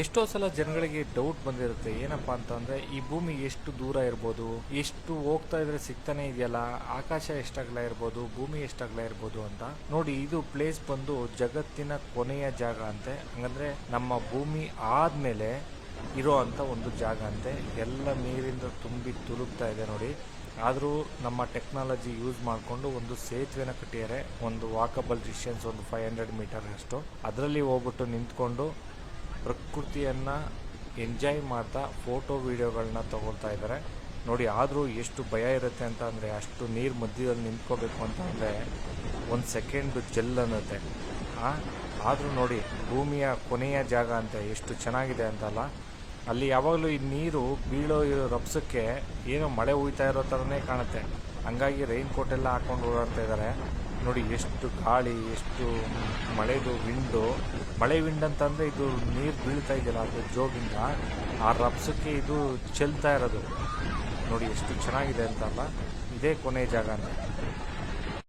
ಎಷ್ಟೋ ಸಲ ಜನಗಳಿಗೆ ಡೌಟ್ ಬಂದಿರುತ್ತೆ, ಏನಪ್ಪಾ ಅಂತಂದ್ರೆ ಈ ಭೂಮಿ ಎಷ್ಟು ದೂರ ಇರ್ಬೋದು, ಎಷ್ಟು ಹೋಗ್ತಾ ಇದ್ರೆ ಸಿಗ್ತಾನೆ ಇದೆಯಲ್ಲ, ಆಕಾಶ ಎಷ್ಟಾಗ್ಲ ಇರ್ಬೋದು, ಭೂಮಿ ಎಷ್ಟಾಗ್ಲ ಇರ್ಬೋದು ಅಂತ. ನೋಡಿ, ಇದು ಪ್ಲೇಸ್ ಬಂದು ಜಗತ್ತಿನ ಕೊನೆಯ ಜಾಗ ಅಂತೆ. ಹಂಗಂದ್ರೆ ನಮ್ಮ ಭೂಮಿ ಆದ್ಮೇಲೆ ಇರೋ ಅಂತ ಒಂದು ಜಾಗ ಅಂತೆ. ಎಲ್ಲ ನೀರಿಂದ ತುಂಬಿ ತುಳುಕ್ತಾ ಇದೆ ನೋಡಿ. ಆದರೂ ನಮ್ಮ ಟೆಕ್ನಾಲಜಿ ಯೂಸ್ ಮಾಡಿಕೊಂಡು ಒಂದು ಸೇತುವೆನ ಕಟ್ಟಿದ್ದಾರೆ. ಒಂದು ವಾಕಬಲ್ ಡಿಸ್ಟೆನ್ಸ್ ಒಂದು ಫೈವ್ ಹಂಡ್ರೆಡ್ ಮೀಟರ್ ಅಷ್ಟು. ಅದರಲ್ಲಿ ಹೋಗ್ಬಿಟ್ಟು ನಿಂತ್ಕೊಂಡು ಪ್ರಕೃತಿಯನ್ನು ಎಂಜಾಯ್ ಮಾಡ್ತಾ ಫೋಟೋ ವೀಡಿಯೋಗಳನ್ನ ತಗೊಳ್ತಾ ಇದ್ದಾರೆ ನೋಡಿ, ಆದರೂ ಎಷ್ಟು ಭಯ ಇರುತ್ತೆ ಅಂತ ಅಂದರೆ, ಅಷ್ಟು ನೀರು ಮಧ್ಯದಲ್ಲಿ ನಿಂತ್ಕೋಬೇಕು ಅಂತ ಅಂದರೆ, ಒಂದು ಸೆಕೆಂಡ್ ಜೆಲ್ ಅನ್ನತ್ತೆ. ಆದರೂ ನೋಡಿ, ಭೂಮಿಯ ಕೊನೆಯ ಜಾಗ ಅಂತೆ ಎಷ್ಟು ಚೆನ್ನಾಗಿದೆ ಅಂತಲ್ಲ. ಅಲ್ಲಿ ಯಾವಾಗಲೂ ಈ ನೀರು ಬೀಳೋ ಇರೋ ರಭಸಕ್ಕೆ ಏನೋ ಮಳೆ ಹುಯ್ತಾ ಇರೋ ಥರನೇ ಕಾಣುತ್ತೆ. ಹಂಗಾಗಿ ರೈನ್ ಕೋಟ್ ಎಲ್ಲ ಹಾಕೊಂಡು ಓಡಾಡ್ತಾ ಇದ್ದಾರೆ ನೋಡಿ ಎಷ್ಟು ಗಾಳಿ, ಎಷ್ಟು ಮಳೆದು ವಿಂಡು ಮಳೆ ವಿಂಡ್ ಅಂತಂದರೆ ಇದು ನೀರು ಬೀಳ್ತಾ ಇದೆಯಲ್ಲ, ಅದು ಜೋಗಿಂದ. ಆ ರಭಸಕ್ಕೆ ಇದು ಚೆಲ್ತಾ ಇರೋದು. ನೋಡಿ ಎಷ್ಟು ಚೆನ್ನಾಗಿದೆ ಅಂತಲ್ಲ, ಇದೇ ಕೊನೆಯ ಜಾಗ ಅಂತ